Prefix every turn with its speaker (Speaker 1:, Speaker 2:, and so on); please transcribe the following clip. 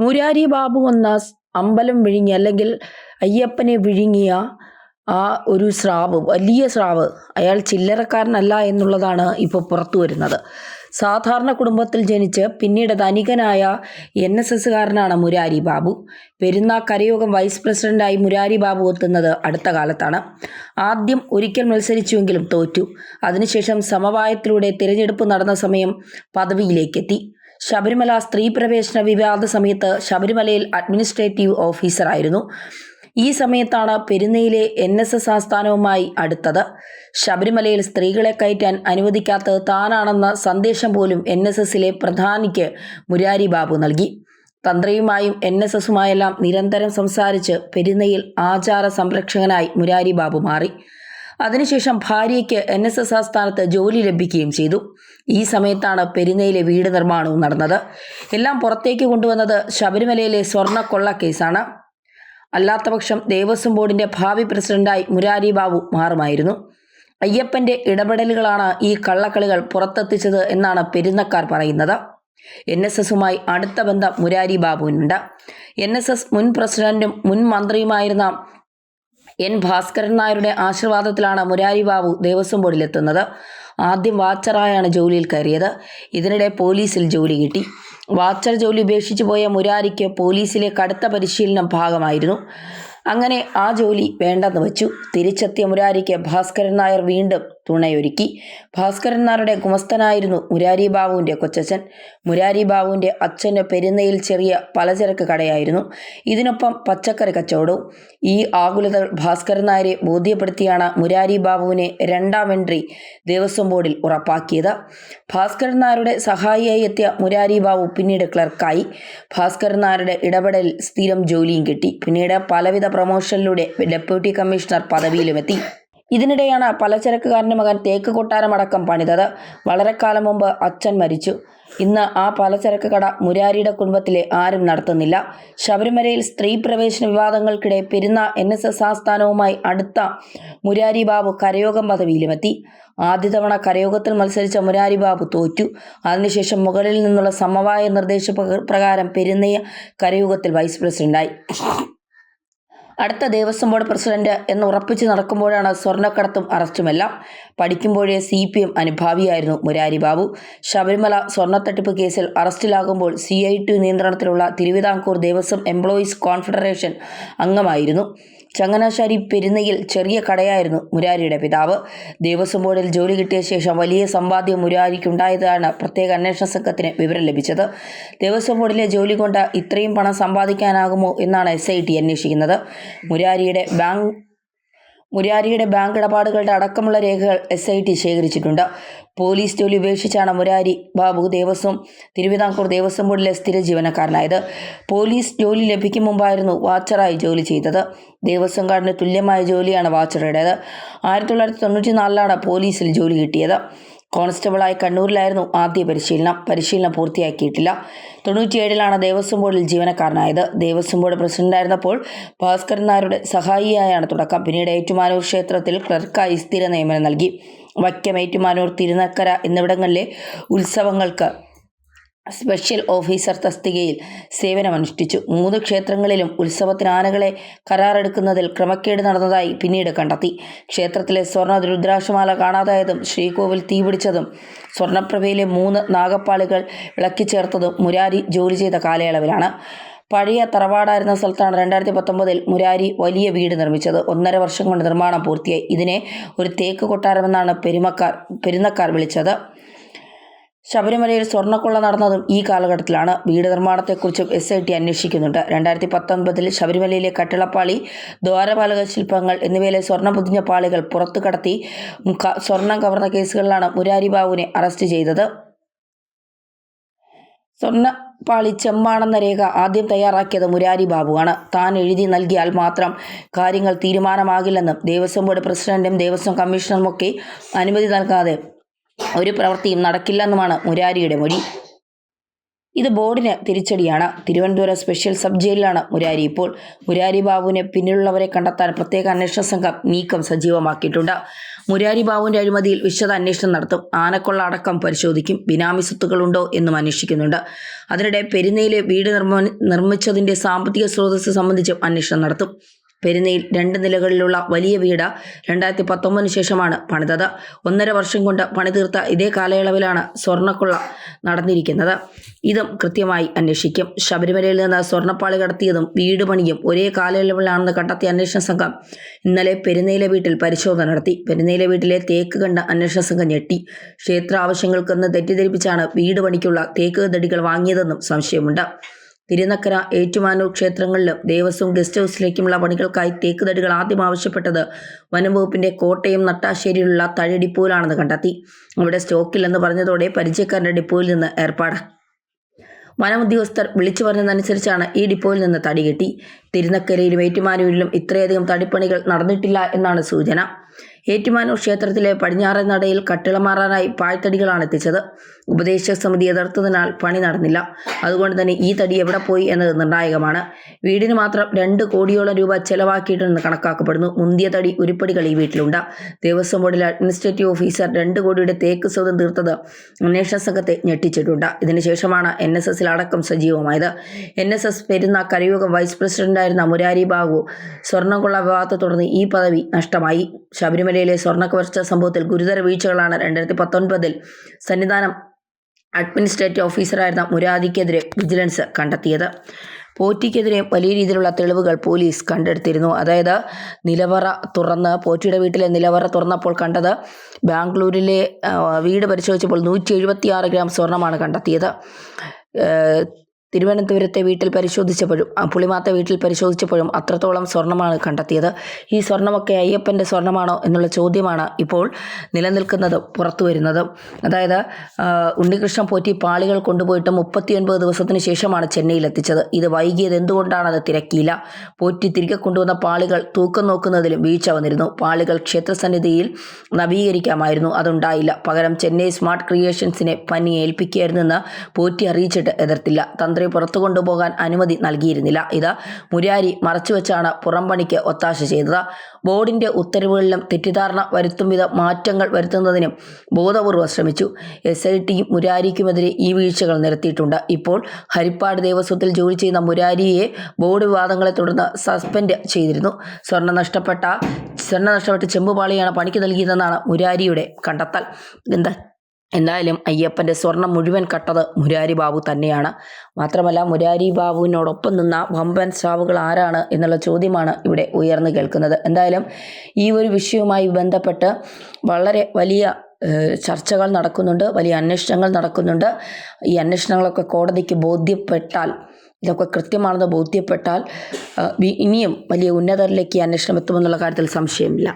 Speaker 1: മുരാരി ബാബു എന്ന അമ്പലം വിഴുങ്ങി അല്ലെങ്കിൽ അയ്യപ്പനെ വിഴുങ്ങിയ ആ ഒരു സ്രാവ് വലിയ സ്രാവ് അയാൾ ചില്ലറക്കാരനല്ല എന്നുള്ളതാണ് ഇപ്പോൾ പുറത്തു വരുന്നത്. സാധാരണ കുടുംബത്തിൽ ജനിച്ച് പിന്നീട് ധനികനായ എൻ എസ് എസ്സുകാരനാണ് മുരാരി ബാബു. പെരുന്നാ കരയോഗം വൈസ് പ്രസിഡന്റായി മുരാരി ബാബു എത്തുന്നത് അടുത്ത കാലത്താണ്. ആദ്യം ഒരിക്കൽ മത്സരിച്ചുവെങ്കിലും തോറ്റു. അതിനുശേഷം സമവായത്തിലൂടെ തിരഞ്ഞെടുപ്പ് നടന്ന സമയം പദവിയിലേക്കെത്തി. ശബരിമല സ്ത്രീ പ്രവേശന വിവാദ സമയത്ത് ശബരിമലയിൽ അഡ്മിനിസ്ട്രേറ്റീവ് ഓഫീസറായിരുന്നു ഈ സമയത്താണ് പെരുന്നയിലെ എൻ എസ് എസ് ആസ്ഥാനവുമായി അടുത്തത്. ശബരിമലയിൽ സ്ത്രീകളെ കയറ്റാൻ അനുവദിക്കാത്തത് താനാണെന്ന സന്ദേശം പോലും എൻ എസ് എസിലെ പ്രധാനിക്ക് മുരാരി ബാബു നൽകി. തന്ത്രിയുമായും എൻ എസ് എസുമായെല്ലാം നിരന്തരം സംസാരിച്ച് പെരുന്നയിൽ ആചാര സംരക്ഷകനായി മുരാരി ബാബു മാറി. അതിനുശേഷം ഭാര്യയ്ക്ക് എൻ എസ് എസ് ആസ്ഥാനത്ത് ജോലി ലഭിക്കുകയും ചെയ്തു. ഈ സമയത്താണ് പെരുന്നയിലെ വീട് നിർമ്മാണവും നടന്നത്. എല്ലാം പുറത്തേക്ക് കൊണ്ടുവന്നത് ശബരിമലയിലെ സ്വർണ കൊള്ള കേസാണ്. അല്ലാത്തപക്ഷം ദേവസ്വം ബോർഡിന്റെ ഭാവി പ്രസിഡന്റായി മുരാരി ബാബു മാറുമായിരുന്നു. അയ്യപ്പന്റെ ഇടപെടലുകളാണ് ഈ കള്ളക്കളികൾ പുറത്തെത്തിച്ചത് എന്നാണ് പെരുന്നക്കാർ പറയുന്നത്. എൻ എസ് എസുമായി അടുത്ത ബന്ധം മുരാരി ബാബുവിനുണ്ട്. എൻ എസ് എസ് മുൻ പ്രസിഡന്റും മുൻ മന്ത്രിയുമായിരുന്ന എൻ ഭാസ്കരൻ നായരുടെ ആശീർവാദത്തിലാണ് മുരാരി ബാബു ദേവസ്വം ബോർഡിലെത്തുന്നത് ആദ്യം വാച്ചറായാണ് ജോലിയിൽ കയറിയത്. ഇതിനിടെ പോലീസിൽ ജോലി കിട്ടി. വാച്ചർ ജോലി ഉപേക്ഷിച്ചു പോയ മുരാരിക്ക് പോലീസിലെ കടുത്ത പരിശീലനം ഭാഗമായിരുന്നു. അങ്ങനെ ആ ജോലി വേണ്ടെന്ന് വച്ചു. തിരിച്ചെത്തിയ മുരാരിക്ക് ഭാസ്കരൻ നായർ വീണ്ടും തുണയൊരുക്കി. ഭാസ്കരൻ നായരുടെ ഗുമസ്തനായിരുന്നു മുരാരി ബാബുവിന്റെ കൊച്ചച്ഛൻ. മുരാരി ബാബുവിന്റെ അച്ഛന്റെ പെരുന്നയിൽ ചെറിയ പലചരക്ക് കടയായിരുന്നു. ഇതിനൊപ്പം പച്ചക്കറി കച്ചവടവും. ഈ ആകുലതകൾ ഭാസ്കരൻ നായരെ ബോധ്യപ്പെടുത്തിയാണ് മുരാരി ബാബുവിനെ രണ്ടാം എൻട്രി ദേവസ്വം ബോർഡിൽ ഉറപ്പാക്കിയത്. ഭാസ്കരൻ നായരുടെ സഹായിയായി എത്തിയ മുരാരി ബാബു പിന്നീട് ക്ലർക്കായി. ഭാസ്കരൻ നായരുടെ ഇടപെടലിൽ സ്ഥിരം ജോലിയും കിട്ടി. പിന്നീട് പലവിധ പ്രമോഷനിലൂടെ ഡെപ്യൂട്ടി കമ്മീഷണർ പദവിയിലുമെത്തി. ഇതിനിടെയാണ് പലചരക്കുകാരന്റെ മകൻ തേക്ക് കൊട്ടാരമടക്കം പണിതത്. വളരെ കാലം മുമ്പ് അച്ഛൻ മരിച്ചു. ഇന്ന് ആ പലചരക്ക് കട മുരാരിയുടെ കുടുംബത്തിലെ ആരും നടത്തുന്നില്ല. ശബരിമലയിൽ സ്ത്രീ പ്രവേശന വിവാദങ്ങൾക്കിടെ പെരുന്ന എൻ എസ് എസ് ആസ്ഥാനവുമായി അടുത്ത മുരാരി ബാബു കരയോഗം പദവിയിലുമെത്തി. ആദ്യ തവണ കരയോഗത്തിൽ മത്സരിച്ച മുരാരി ബാബു തോറ്റു. അതിനുശേഷം മുകളിൽ നിന്നുള്ള സമവായ നിർദ്ദേശ പ്രകാരം പെരുന്നയ കരയോഗത്തിൽ വൈസ് പ്രസിഡന്റായി. അടുത്ത ദേവസ്വം ബോർഡ് പ്രസിഡന്റ് എന്ന് ഉറപ്പിച്ച് നടക്കുമ്പോഴാണ് സ്വർണക്കടത്തും അറസ്റ്റുമെല്ലാം. പഠിക്കുമ്പോഴേ സി പി എം അനുഭാവിയായിരുന്നു മുരാരി ബാബു. ശബരിമല സ്വർണത്തട്ടിപ്പ് കേസിൽ അറസ്റ്റിലാകുമ്പോൾ സി ഐ ടി നിയന്ത്രണത്തിലുള്ള തിരുവിതാംകൂർ ദേവസ്വം എംപ്ലോയീസ് കോൺഫെഡറേഷൻ അംഗമായിരുന്നു. ചങ്ങനാശ്ശേരി പെരുന്നയിൽ ചെറിയ കടയായിരുന്നു മുരാരിയുടെ പിതാവ്. ദേവസ്വം ബോർഡിൽ ജോലി കിട്ടിയ ശേഷം വലിയ സമ്പാദ്യം മുരാരിക്കുണ്ടായതാണ് പ്രത്യേക അന്വേഷണ സംഘത്തിന് വിവരം ലഭിച്ചത്. ദേവസ്വം ബോർഡിലെ ജോലി കൊണ്ട് ഇത്രയും പണം സമ്പാദിക്കാനാകുമോ എന്നാണ് എസ് ഐ ടി അന്വേഷിക്കുന്നത്. മുരാരിയുടെ ബാങ്ക് മുരാരിയുടെ ബാങ്ക് ഇടപാടുകളുടെ അടക്കമുള്ള രേഖകൾ എസ് ഐ ടി ശേഖരിച്ചിട്ടുണ്ട്. പോലീസ് ജോലി ഉപേക്ഷിച്ചാണ് മുരാരി ബാബു ദേവസ്വം തിരുവിതാംകൂർ ദേവസ്വം ബോർഡിലെ സ്ഥിര ജീവനക്കാരനായത്. പോലീസ് ജോലി ലഭിക്കും മുമ്പായിരുന്നു വാച്ചറായി ജോലി ചെയ്തത്. ദേവസ്വം കാർഡിന് തുല്യമായ ജോലിയാണ് വാച്ചറുടേത്. ആയിരത്തി തൊള്ളായിരത്തി തൊണ്ണൂറ്റി നാലിലാണ് പോലീസിൽ ജോലി കിട്ടിയത്. കോൺസ്റ്റബിളായി കണ്ണൂരിലായിരുന്നു ആദ്യ പരിശീലനം. പരിശീലനം പൂർത്തിയാക്കിയിട്ടില്ല. തൊണ്ണൂറ്റിയേഴിലാണ് ദേവസ്വം ബോർഡിൽ ജീവനക്കാരനായത്. ദേവസ്വം ബോർഡ് പ്രസിഡന്റായിരുന്നപ്പോൾ ഭാസ്കരൻ നായരുടെ സഹായിയായാണ് തുടക്കം. പിന്നീട് ഏറ്റുമാനൂർ ക്ഷേത്രത്തിൽ ക്ലർക്കായി സ്ഥിര നിയമനം നൽകി. വൈക്കം ഏറ്റുമാനൂർ തിരുനക്കര എന്നിവിടങ്ങളിലെ ഉത്സവങ്ങൾക്ക് സ്പെഷ്യൽ ഓഫീസർ തസ്തികയിൽ സേവനമനുഷ്ഠിച്ചു. മൂന്ന് ക്ഷേത്രങ്ങളിലും ഉത്സവത്തിന് ആനകളെ കരാറെടുക്കുന്നതിൽ ക്രമക്കേട് നടന്നതായി പിന്നീട് കണ്ടെത്തി. ക്ഷേത്രത്തിലെ സ്വർണ രുദ്രാക്ഷമാല കാണാതായതും ശ്രീകോവിൽ തീപിടിച്ചതും സ്വർണപ്രഭയിലെ മൂന്ന് നാഗപ്പാളികൾ വിളക്കിച്ചേർത്തതും മുരാരി ജോലി ചെയ്ത കാലയളവിലാണ്. പഴയ തറവാടായിരുന്ന സ്ഥലത്താണ് രണ്ടായിരത്തി പത്തൊമ്പതിൽ മുരാരി വലിയ വീട് നിർമ്മിച്ചത്. ഒന്നര വർഷം കൊണ്ട് നിർമ്മാണം പൂർത്തിയായി. ഇതിനെ ഒരു തേക്ക് കൊട്ടാരമെന്നാണ് പെരുമക്കാർ പെരുന്നക്കാർ വിളിച്ചത്. ശബരിമലയിൽ സ്വർണക്കൊള്ള നടന്നതും ഈ കാലഘട്ടത്തിലാണ്. വീട് നിർമ്മാണത്തെക്കുറിച്ചും എസ് ഐ ടി അന്വേഷിക്കുന്നുണ്ട്. രണ്ടായിരത്തി പത്തൊൻപതിൽ ശബരിമലയിലെ കട്ടിളപ്പാളി ദ്വാരപാലക ശില്പങ്ങൾ എന്നിവയിലെ സ്വർണ പൊതിഞ്ഞ പാളികൾ പുറത്തു കടത്തി സ്വർണം കവർന്ന കേസുകളിലാണ് മുരാരി ബാബുവിനെ അറസ്റ്റ് ചെയ്തത്. സ്വർണ പാളി ചെമ്മാണെന്ന രേഖ ആദ്യം തയ്യാറാക്കിയത് മുരാരി ബാബുവാണ്. താൻ എഴുതി നൽകിയാൽ മാത്രം കാര്യങ്ങൾ തീരുമാനമാകില്ലെന്നും ദേവസ്വം ബോർഡ് പ്രസിഡന്റും ദേവസ്വം കമ്മീഷണറുമൊക്കെ അനുമതി നൽകാതെ ഒരു പ്രവൃത്തിയും നടക്കില്ലെന്നുമാണ് മുരാരിയുടെ മൊഴി. ഇത് ബോർഡിന് തിരിച്ചടിയാണ്. തിരുവനന്തപുരം സ്പെഷ്യൽ സബ് ജയിലിലാണ് മുരാരി ഇപ്പോൾ. മുരാരി ബാബുവിനെ പിന്നിലുള്ളവരെ കണ്ടെത്താൻ പ്രത്യേക അന്വേഷണ സംഘം നീക്കം സജീവമാക്കിയിട്ടുണ്ട്. മുരാരി ബാബുവിന്റെ അഴിമതിയിൽ വിശദ അന്വേഷണം നടത്തും. ആനക്കൊള്ള അടക്കം പരിശോധിക്കും. ബിനാമി സ്വത്തുക്കളുണ്ടോ എന്നും അന്വേഷിക്കുന്നുണ്ട്. അതിനിടെ പെരുന്നയിലെ വീട് നിർമ്മ നിർമ്മിച്ചതിന്റെ സാമ്പത്തിക സ്രോതസ് സംബന്ധിച്ചും അന്വേഷണം നടത്തും. പെരുന്നയിൽ രണ്ട് നിലകളിലുള്ള വലിയ വീട് രണ്ടായിരത്തി പത്തൊമ്പതിന് ശേഷമാണ് പണിതത്. ഒന്നര വർഷം കൊണ്ട് പണിതീർത്ത ഇതേ കാലയളവിലാണ് സ്വർണക്കൊള്ള നടന്നിരിക്കുന്നത്. ഇതും കൃത്യമായി അന്വേഷിക്കും. ശബരിമലയിൽ നിന്ന് സ്വർണപ്പാളി കടത്തിയതും വീട് പണിയും ഒരേ കാലയളവിലാണെന്ന് കണ്ടെത്തിയ അന്വേഷണ സംഘം ഇന്നലെ പെരുന്നയിലെ വീട്ടിൽ പരിശോധന നടത്തി. പെരുന്നയിലെ വീട്ടിലെ തേക്ക് കണ്ട അന്വേഷണ സംഘം ഞെട്ടി. ക്ഷേത്ര ആവശ്യങ്ങൾക്കെന്ന് തെറ്റിദ്ധരിപ്പിച്ചാണ് വീട് പണിക്കുള്ള തേക്ക് തടികൾ വാങ്ങിയതെന്നും സംശയമുണ്ട്. തിരുനക്കര ഏറ്റുമാനൂർ ക്ഷേത്രങ്ങളിലും ദേവസ്വം ഗസ്റ്റ് ഹൗസിലേക്കുമുള്ള പണികൾക്കായി തേക്ക് തടികൾ ആദ്യം ആവശ്യപ്പെട്ടത് വനംവകുപ്പിന്റെ കോട്ടയം നട്ടാശ്ശേരിയിലുള്ള തഴി ഡിപ്പോയിലാണെന്ന് കണ്ടെത്തി. അവിടെ സ്റ്റോക്കില്ലെന്ന് പറഞ്ഞതോടെ പരിചയക്കാരന്റെ ഡിപ്പോയിൽ നിന്ന് ഏർപ്പാട്. വനം ഉദ്യോഗസ്ഥർ വിളിച്ചു പറഞ്ഞതനുസരിച്ചാണ് ഈ ഡിപ്പോയിൽ നിന്ന് തടി കിട്ടി തിരുനക്കരയിലും ഏറ്റുമാനൂരിലും ഇത്രയധികം തടിപ്പണികൾ നടന്നിട്ടില്ല എന്നാണ് സൂചന. ഏറ്റുമാനൂർ ക്ഷേത്രത്തിലെ പടിഞ്ഞാറൻ നടയിൽ കട്ടിളമാറാനായി പാഴ്ത്തടികളാണ് എത്തിച്ചത്. ഉപദേശക സമിതി എതിർത്തതിനാൽ പണി നടന്നില്ല. അതുകൊണ്ട് തന്നെ ഈ തടി എവിടെ പോയി എന്നത് നിർണായകമാണ്. വീടിന് മാത്രം രണ്ട് കോടിയോളം രൂപ ചെലവാക്കിയിട്ടുണ്ടെന്ന് കണക്കാക്കപ്പെടുന്നു. മുന്തിയ തടി ഉരുപ്പടികൾ ഈ വീട്ടിലുണ്ട്. ദേവസ്വം ബോർഡിലെ അഡ്മിനിസ്ട്രേറ്റീവ് ഓഫീസർ രണ്ട് കോടിയുടെ തേക്ക് സ്വതം തീർത്തത് അന്വേഷണ സംഘത്തെ ഞെട്ടിച്ചിട്ടുണ്ട്. ഇതിനുശേഷമാണ് എൻ എസ് എസിൽ അടക്കം സജീവമായത്. എൻ എസ് എസ് പെരുന്ന കരയോഗം വൈസ് പ്രസിഡന്റായിരുന്ന മുരാരി ബാബു സ്വർണംകൊള്ള വിവാദത്തെ തുടർന്ന് ഈ പദവി നഷ്ടമായി. ശബരിമലയിലെ സ്വർണക്കവർച്ച സംഭവത്തിൽ ഗുരുതര വീഴ്ചകളാണ് രണ്ടായിരത്തി പത്തൊൻപതിൽ സന്നിധാനം അഡ്മിനിസ്ട്രേറ്റീവ് ഓഫീസറായിരുന്ന മുരാദിക്കെതിരെ വിജിലൻസ് കണ്ടെത്തിയത്. പോറ്റിക്കെതിരെ വലിയ രീതിയിലുള്ള തെളിവുകൾ പോലീസ് കണ്ടെടുത്തിരുന്നു. അതായത് നിലവറ തുറന്ന് പോറ്റിയുടെ വീട്ടിലെ നിലവറ തുറന്നപ്പോൾ കണ്ടത് ബാംഗ്ലൂരിലെ വീട് പരിശോധിച്ചപ്പോൾ നൂറ്റി എഴുപത്തിയാറ് ഗ്രാം സ്വർണമാണ് കണ്ടെത്തിയത്. തിരുവനന്തപുരത്തെ വീട്ടിൽ പരിശോധിച്ചപ്പോഴും പുളിമാത്ത വീട്ടിൽ പരിശോധിച്ചപ്പോഴും അത്രത്തോളം സ്വർണമാണ് കണ്ടെത്തിയത്. ഈ സ്വർണമൊക്കെ അയ്യപ്പന്റെ സ്വർണമാണോ എന്നുള്ള ചോദ്യമാണ് ഇപ്പോൾ നിലനിൽക്കുന്നത് പുറത്തു വരുന്നത്. അതായത് ഉണ്ണികൃഷ്ണൻ പോറ്റി പാളികൾ കൊണ്ടുപോയിട്ട് മുപ്പത്തിയൊൻപത് ദിവസത്തിന് ശേഷമാണ് ചെന്നൈയിൽ എത്തിച്ചത്. ഇത് വൈകിയത് എന്തുകൊണ്ടാണ് അത് തിരക്കിയില്ല. പോറ്റി തിരികെ കൊണ്ടുവന്ന പാളികൾ തൂക്കം നോക്കുന്നതിലും വീഴ്ച വന്നിരുന്നു. പാളികൾ ക്ഷേത്രസന്നിധിയിൽ നവീകരിക്കാമായിരുന്നു. അതുണ്ടായില്ല. പകരം ചെന്നൈ സ്മാർട്ട് ക്രിയേഷൻസിനെ പനി ഏൽപ്പിക്കുകയായിരുന്നെന്ന് പോറ്റി അറിയിച്ചിട്ട് എതിർത്തില്ല. തന്ത്രി പുറത്തു കൊണ്ടുപോകാൻ അനുമതി നൽകിയിരുന്നില്ല. ഇത് മുരാരി മറച്ചുവെച്ചാണ് പുറംപണിക്ക് ഒത്താശ ചെയ്തത്. ബോർഡിന്റെ ഉത്തരവുകളിലും തെറ്റിദ്ധാരണ വരുത്തും വിധ മാറ്റങ്ങൾ വരുത്തുന്നതിനും ബോധപൂർവം ശ്രമിച്ചു. എസ് ഐ ടി മുരാരിക്കുമെതിരെ ഈ വീഴ്ചകൾ നിരത്തിയിട്ടുണ്ട്. ഇപ്പോൾ ഹരിപ്പാട് ദേവസ്വത്തിൽ ജോലി ചെയ്യുന്ന മുരാരിയെ ബോർഡ് വിവാദങ്ങളെ തുടർന്ന് സസ്പെൻഡ് ചെയ്തിരുന്നു. സ്വർണ നഷ്ടപ്പെട്ട സ്വർണ നഷ്ടപ്പെട്ട ചെമ്പുപാളിയാണ് പണിക്ക് നൽകിയതെന്നാണ് മുരാരിയുടെ കണ്ടെത്തൽ. എന്താ എന്തായാലും അയ്യപ്പന്റെ സ്വർണം മുഴുവൻ കട്ടത് മുരാരി ബാബു തന്നെയാണ്. മാത്രമല്ല മുരാരി ബാബുവിനോടൊപ്പം നിന്ന വമ്പൻ സ്രാവുകൾ ആരാണ് എന്നുള്ള ചോദ്യമാണ് ഇവിടെ ഉയർന്നു കേൾക്കുന്നത്. എന്തായാലും ഈ ഒരു വിഷയവുമായി ബന്ധപ്പെട്ട് വളരെ വലിയ ചർച്ചകൾ നടക്കുന്നുണ്ട് വലിയ അന്വേഷണങ്ങൾ നടക്കുന്നുണ്ട്. ഈ അന്വേഷണങ്ങളൊക്കെ കോടതിക്ക് ബോധ്യപ്പെട്ടാൽ ഇതൊക്കെ കൃത്യമാണെന്ന് ബോധ്യപ്പെട്ടാൽ ഇനിയും വലിയ ഉന്നതരിലേക്ക് അന്വേഷണം എത്തുമെന്നുള്ള കാര്യത്തിൽ സംശയമില്ല.